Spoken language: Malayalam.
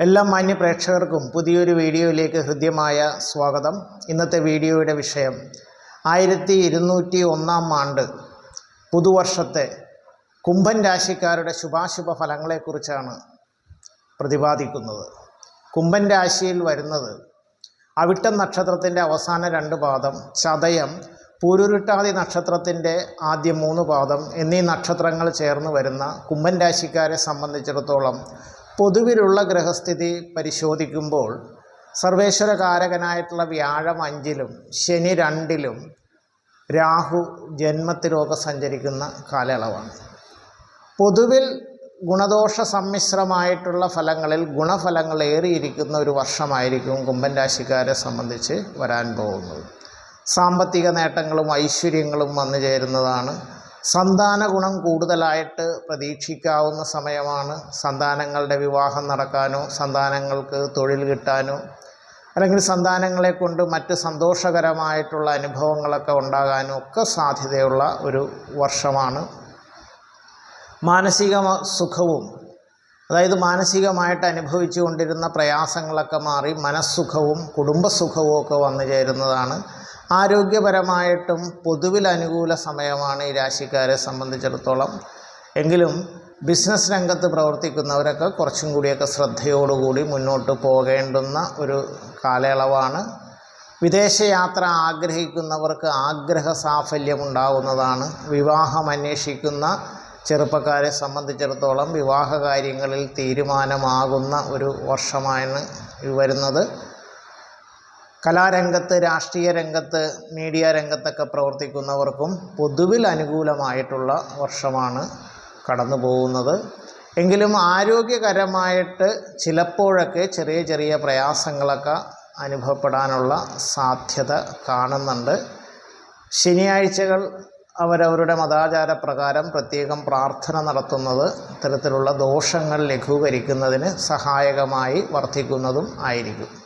എല്ലാ മാന്യ പ്രേക്ഷകർക്കും പുതിയൊരു വീഡിയോയിലേക്ക് ഹൃദ്യമായ സ്വാഗതം. ഇന്നത്തെ വീഡിയോയുടെ വിഷയം ആയിരത്തി ഇരുന്നൂറ്റി ഒന്നാം ആണ്ട് പുതുവർഷത്തെ കുംഭൻ രാശിക്കാരുടെ ശുഭാശുഭ ഫലങ്ങളെക്കുറിച്ചാണ് പ്രതിപാദിക്കുന്നത്. കുംഭൻ രാശിയിൽ വരുന്നത് അവിട്ടം നക്ഷത്രത്തിന്റെ അവസാന രണ്ട് പാദം ചതയം പൂരുരുട്ടാതി നക്ഷത്രത്തിന്റെ ആദ്യ മൂന്ന് പാദം എന്നീ നക്ഷത്രങ്ങൾ ചേർന്ന് വരുന്ന കുംഭൻ രാശിക്കാരെ സംബന്ധിച്ചിടത്തോളം പൊതുവിലുള്ള ഗ്രഹസ്ഥിതി പരിശോധിക്കുമ്പോൾ സർവേശ്വരകാരകനായിട്ടുള്ള വ്യാഴം അഞ്ചിലും ശനി രണ്ടിലും രാഹു ജന്മത്തിലൊക്കെ സഞ്ചരിക്കുന്ന കാലയളവാണ്. പൊതുവിൽ ഗുണദോഷ സമ്മിശ്രമായിട്ടുള്ള ഫലങ്ങളിൽ ഗുണഫലങ്ങൾ ഏറിയിരിക്കുന്ന ഒരു വർഷമായിരിക്കും കുംഭൻ രാശിക്കാരെ സംബന്ധിച്ച് വരാൻ പോകുന്നത്. സാമ്പത്തിക നേട്ടങ്ങളും ഐശ്വര്യങ്ങളും വന്നു ചേരുന്നതാണ് സന്താന ഗുണം കൂടുതലായിട്ട് പ്രതീക്ഷിക്കാവുന്ന സമയമാണ് സന്താനങ്ങളുടെ വിവാഹം നടക്കാനോ സന്താനങ്ങൾക്ക് തൊഴിൽ കിട്ടാനോ അല്ലെങ്കിൽ സന്താനങ്ങളെ കൊണ്ട് മറ്റ് സന്തോഷകരമായിട്ടുള്ള അനുഭവങ്ങളൊക്കെ ഉണ്ടാകാനും ഒക്കെ സാധ്യതയുള്ള ഒരു വർഷമാണ്. മാനസിക സുഖവും അതായത് മാനസികമായിട്ട് അനുഭവിച്ചു കൊണ്ടിരുന്ന പ്രയാസങ്ങളൊക്കെ മാറി മനസ്സുഖവും കുടുംബസുഖവും ഒക്കെ വന്നു ചേരുന്നതാണ്. ആരോഗ്യപരമായിട്ടും പൊതുവിൽ അനുകൂല സമയമാണ് ഈ രാശിക്കാരെ സംബന്ധിച്ചിടത്തോളം. എങ്കിലും ബിസിനസ് രംഗത്ത് പ്രവർത്തിക്കുന്നവരൊക്കെ കുറച്ചും കൂടിയൊക്കെ ശ്രദ്ധയോടുകൂടി മുന്നോട്ട് പോകേണ്ടുന്ന ഒരു കാലയളവാണ്. വിദേശയാത്ര ആഗ്രഹിക്കുന്നവർക്ക് ആഗ്രഹ സാഫല്യം ഉണ്ടാകുന്നതാണ് വിവാഹം അന്വേഷിക്കുന്ന ചെറുപ്പക്കാരെ സംബന്ധിച്ചിടത്തോളം വിവാഹ കാര്യങ്ങളിൽ തീരുമാനമാകുന്ന ഒരു വർഷമാണ് വരുന്നത്. കലാരംഗത്ത് രാഷ്ട്രീയ രംഗത്ത് മീഡിയ രംഗത്തൊക്കെ പ്രവർത്തിക്കുന്നവർക്കും പൊതുവിൽ അനുകൂലമായിട്ടുള്ള വർഷമാണ് കടന്നു പോകുന്നത്. എങ്കിലും ആരോഗ്യകരമായിട്ട് ചിലപ്പോഴൊക്കെ ചെറിയ ചെറിയ പ്രയാസങ്ങളൊക്കെ അനുഭവപ്പെടാനുള്ള സാധ്യത കാണുന്നുണ്ട്. ശനിയാഴ്ചകൾ അവരവരുടെ മതാചാര പ്രകാരം പ്രത്യേകം പ്രാർത്ഥന നടത്തുന്നത് ഇത്തരത്തിലുള്ള ദോഷങ്ങൾ ലഘൂകരിക്കുന്നതിന് സഹായകമായി വർദ്ധിക്കുന്നതും ആയിരിക്കും.